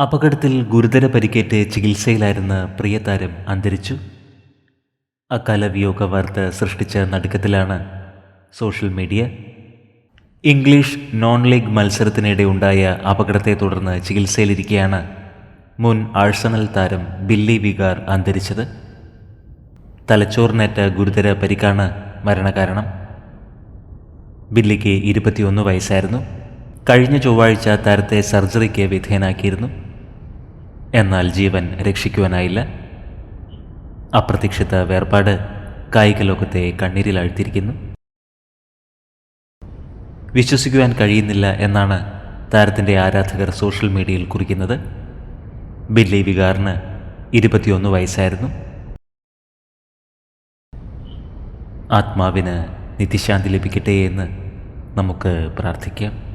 അപകടത്തിൽ ഗുരുതര പരിക്കേറ്റ് ചികിത്സയിലായിരുന്ന പ്രിയതാരം അന്തരിച്ചു. അക്കാല വിയോഗ വാർത്ത സൃഷ്ടിച്ച നടുക്കത്തിലാണ് social media. English non league മത്സരത്തിനിടെ ഉണ്ടായ അപകടത്തെ തുടർന്ന് ചികിത്സയിലിരിക്കെയാണ് മുൻ ആഴ്സണൽ താരം ബില്ലി വികാർ അന്തരിച്ചത്. തലച്ചോറിനേറ്റ ഗുരുതര പരിക്കാണ് മരണകാരണം. ബില്ലിക്ക് ഇരുപത്തിയൊന്ന് വയസ്സായിരുന്നു. കഴിഞ്ഞ ചൊവ്വാഴ്ച താരത്തെ സർജറിക്ക് വിധേയനാക്കിയിരുന്നു. എന്നാൽ ജീവൻ രക്ഷിക്കുവാനായില്ല. അപ്രതീക്ഷിത വേർപാട് കായിക ലോകത്തെ കണ്ണീരിലാഴ്ത്തിയിരിക്കുന്നു വിശ്വസിക്കുവാൻ കഴിയുന്നില്ല എന്നാണ് താരത്തിന്റെ ആരാധകർ സോഷ്യൽ മീഡിയയിൽ കുറിക്കുന്നത്. ബില്ലി വികാറിന് ഇരുപത്തിയൊന്ന് വയസ്സായിരുന്നു. ആത്മാവിന് നിത്യശാന്തി ലഭിക്കട്ടെ എന്ന് നമുക്ക് പ്രാർത്ഥിക്കാം.